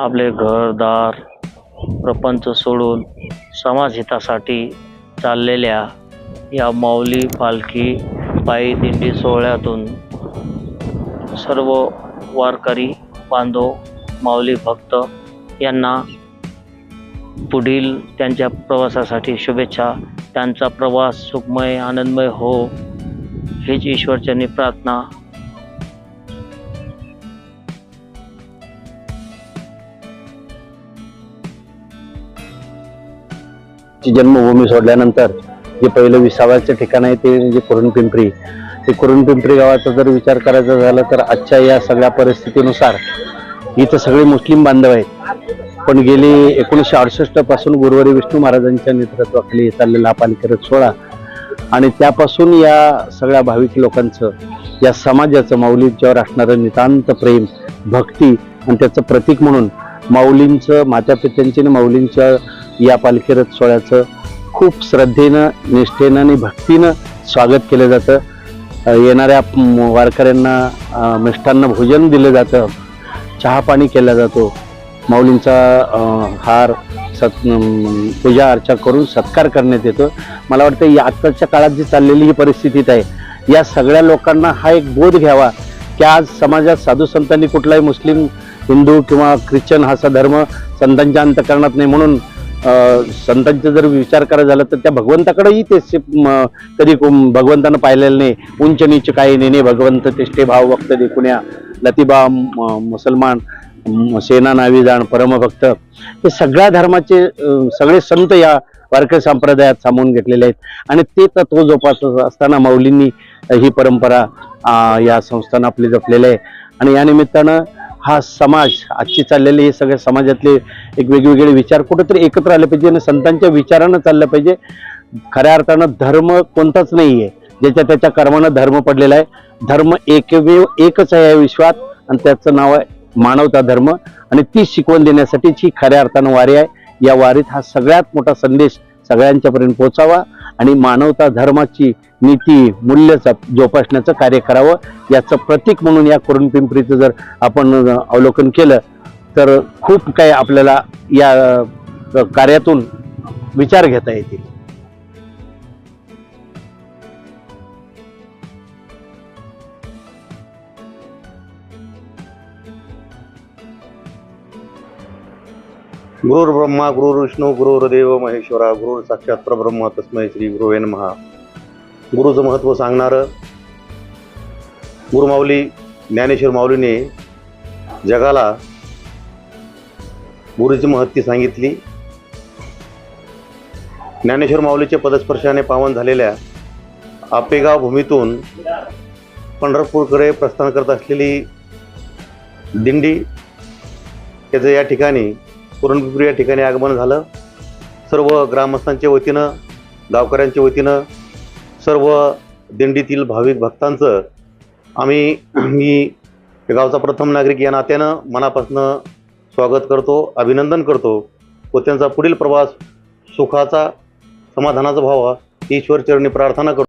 आपले घरदार प्रपंच सोडून समाजहितासाठी चाललेल्या या माऊली पालखी पायी दिंडी सोहळ्यातून सर्व वारकरी बांधव माऊली भक्त यांना पुढील त्यांच्या प्रवासासाठी शुभेच्छा. त्यांचा प्रवास सुखमय आनंदमय हो. हीच ईश्वरच्यांनी प्रार्थना ची जन्मभूमी सोडल्यानंतर जे पहिलं विसाव्याचं ठिकाण आहे ते म्हणजे कुरणपिंपरी ते कुरणपिंपरी गावाचा जर विचार करायचा झाला तर आजच्या या सगळ्या परिस्थितीनुसार इथं सगळे मुस्लिम बांधव आहेत. पण गेली एकोणीसशे अडुसष्टपासून गुरुवारी विष्णू महाराजांच्या नेतृत्वाखाली चाललेला हा सोळा सोहळा आणि त्यापासून या सगळ्या भाविक लोकांचं या समाजाचं माऊलींच्यावर असणारं नितांत प्रेम भक्ती आणि त्याचं प्रतीक म्हणून माऊलींचं मातापित्यांची आणि माऊलींच्या या पालखीरथ सोहळ्याचं खूप श्रद्धेनं निष्ठेनं आणि भक्तीनं स्वागत केलं जातं. येणाऱ्या वारकऱ्यांना मिष्टांना मिष्टान्न भोजन दिलं जातं. चहापाणी केला जातो. माऊलींचा हार सत् पूजा अर्चा करून सत्कार करण्यात येतो. मला वाटतं या आत्ताच्या काळात जी चाललेली ही परिस्थितीत आहे या सगळ्या लोकांना हा एक बोध घ्यावा की आज समाजात साधू संतांनी कुठलाही मुस्लिम हिंदू किंवा ख्रिश्चन हा असा धर्म संतांच्या अंतकरणात नाही म्हणून संतांचा जर विचार करायला झाला तर त्या भगवंताकडेही ते कधी भगवंतानं पाहिलेलं नाही. उंच नीच काही नेणे भगवंत तेष्टे भाव वक्त देखुण्या लतिबा म, मुसलमान सेना नावी जाण परमभक्त. हे सगळ्या धर्माचे सगळे संत या वारकरी संप्रदायात सामावून घेतलेले आहेत. आणि ते तत्व जोपासत असताना माऊलींनी ही परंपरा या संस्थानं आपली जपलेली आहे. आणि या निमित्तानं हा समाज आजची चाललेले हे सगळ्या समाजातले एक वेगवेगळे विचार कुठेतरी एकत्र आले पाहिजे आणि संतांच्या विचारानं चाललं पाहिजे. खऱ्या अर्थानं धर्म कोणताच नाही आहे ज्याच्या त्याच्या कर्मानं धर्म पडलेला आहे. धर्म एकमेव एकच आहे या विश्वात आणि त्याचं नाव आहे मानवता धर्म आणि ती शिकवण देण्यासाठीच ही खऱ्या अर्थानं वारी आहे. या वारीत हा सगळ्यात मोठा संदेश सगळ्यांच्यापर्यंत पोहोचावा. आणि मानवता धर्माची नीती मूल्य जोपासण्याचं कार्य करावं याचं प्रतीक म्हणून या करून पिंपरीचं जर आपण अवलोकन केलं तर खूप काही आपल्याला या कार्यातून विचार घेता येतील. गुरुर् ब्रह्मा गुरुर्विष्णू गुरुर्देव महेश्वरा गुरुर साक्षात परब्रह्म तस्मै श्री गुरुवे महा गुरुचं महत्त्व सांगणारं गुरुमाऊली ज्ञानेश्वर माऊलीने जगाला गुरुची महत्ती सांगितली. ज्ञानेश्वर माऊलीच्या पदस्पर्शाने पावन झालेल्या आपेगाव भूमीतून पंढरपूरकडे प्रस्थान करत असलेली दिंडी त्याचं या ठिकाणी पुरणपिंपरी या ठिकाणी आगमन झालं. सर्व ग्रामस्थांच्या वतीनं गावकऱ्यांच्या वतीनं सर्व दिंडीतील भाविक भक्तांचं आम्ही मी गावचा प्रथम नागरिक या नात्यानं मनापासून स्वागत करतो अभिनंदन करतो. व त्यांचा पुढील प्रवास सुखाचा समाधानाचा व्हावा ईश्वरचरणी प्रार्थना करतो.